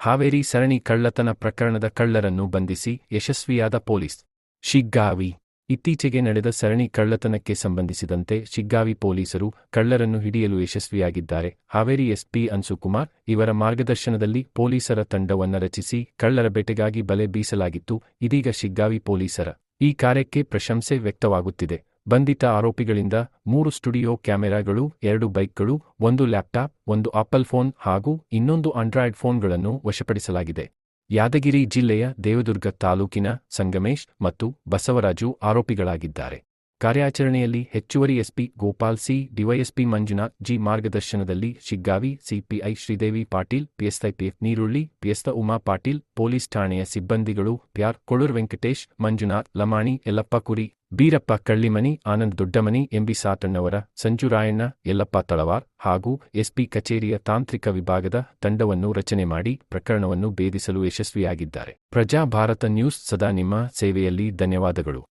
ಹಾವೇರಿ ಸರಣಿ ಕಳ್ಳತನ ಪ್ರಕರಣದ ಕಳ್ಳರನ್ನು ಬಂಧಿಸಿ ಯಶಸ್ವಿಯಾದ ಪೊಲೀಸ್. ಶಿಗ್ಗಾವಿ. ಇತ್ತೀಚೆಗೆ ನಡೆದ ಸರಣಿ ಕಳ್ಳತನಕ್ಕೆ ಸಂಬಂಧಿಸಿದಂತೆ ಶಿಗ್ಗಾವಿ ಪೊಲೀಸರು ಕಳ್ಳರನ್ನು ಹಿಡಿಯಲು ಯಶಸ್ವಿಯಾಗಿದ್ದಾರೆ. ಹಾವೇರಿ ಎಸ್ಪಿ ಅನ್ಸುಕುಮಾರ್ ಇವರ ಮಾರ್ಗದರ್ಶನದಲ್ಲಿ ಪೊಲೀಸರ ತಂಡವನ್ನು ರಚಿಸಿ ಕಳ್ಳರ ಬೇಟೆಗಾಗಿ ಬಲೆ ಬೀಸಲಾಗಿತ್ತು. ಇದೀಗ ಶಿಗ್ಗಾವಿ ಪೊಲೀಸರ ಈ ಕಾರ್ಯಕ್ಕೆ ಪ್ರಶಂಸೆ ವ್ಯಕ್ತವಾಗುತ್ತಿದೆ. ಬಂಧಿತ ಆರೋಪಿಗಳಿಂದ ಮೂರು ಸ್ಟುಡಿಯೋ ಕ್ಯಾಮೆರಾಗಳು, ಎರಡು ಬೈಕ್ಗಳು, ಒಂದು ಲ್ಯಾಪ್ಟಾಪ್, ಒಂದು ಆಪಲ್ ಫೋನ್ ಹಾಗೂ ಇನ್ನೊಂದು ಆಂಡ್ರಾಯ್ಡ್ ಫೋನ್ಗಳನ್ನು ವಶಪಡಿಸಲಾಗಿದೆ. ಯಾದಗಿರಿ ಜಿಲ್ಲೆಯ ದೇವದುರ್ಗ ತಾಲೂಕಿನ ಸಂಗಮೇಶ್ ಮತ್ತು ಬಸವರಾಜು ಆರೋಪಿಗಳಾಗಿದ್ದಾರೆ. ಕಾರ್ಯಾಚರಣೆಯಲ್ಲಿ ಹೆಚ್ಚುವರಿ SP Gopal C, DYSP Manjunath, G ಮಾರ್ಗದರ್ಶನದಲ್ಲಿ Shiggavi, CPI Sridevi Patil, PSI PF Neerulli ಪಿಎಸ್ತ Uma Patil, police ಠಾಣೆಯ ಸಿಬ್ಬಂದಿಗಳು, ಪ್ಯಾರ್ ಕೊಳೂರ್ ವೆಂಕಟೇಶ್, ಮಂಜುನಾಥ್, ಲಮಾಣಿ, ಯಲ್ಲಪ್ಪ ಕುರಿ, ಬೀರಪ್ಪ ಕಳ್ಳಿಮನಿ, ಆನಂದ್ ದೊಡ್ಡಮನಿ, ಎಂಬಿ ಸಾತಣ್ಣವರ ಸಂಜುರಾಯಣ್ಣ ಯಲ್ಲಪ್ಪ ತಳವಾರ್ ಹಾಗೂ ಎಸ್ಪಿ ಕಚೇರಿಯ ತಾಂತ್ರಿಕ ವಿಭಾಗದ ತಂಡವನ್ನು ರಚನೆ ಮಾಡಿ ಪ್ರಕರಣವನ್ನು ಭೇದಿಸಲು ಯಶಸ್ವಿಯಾಗಿದ್ದಾರೆ. ಪ್ರಜಾ ಭಾರತ ನ್ಯೂಸ್ ಸದಾ ನಿಮ್ಮ ಸೇವೆಯಲ್ಲಿ ಧನ್ಯವಾದಗಳು.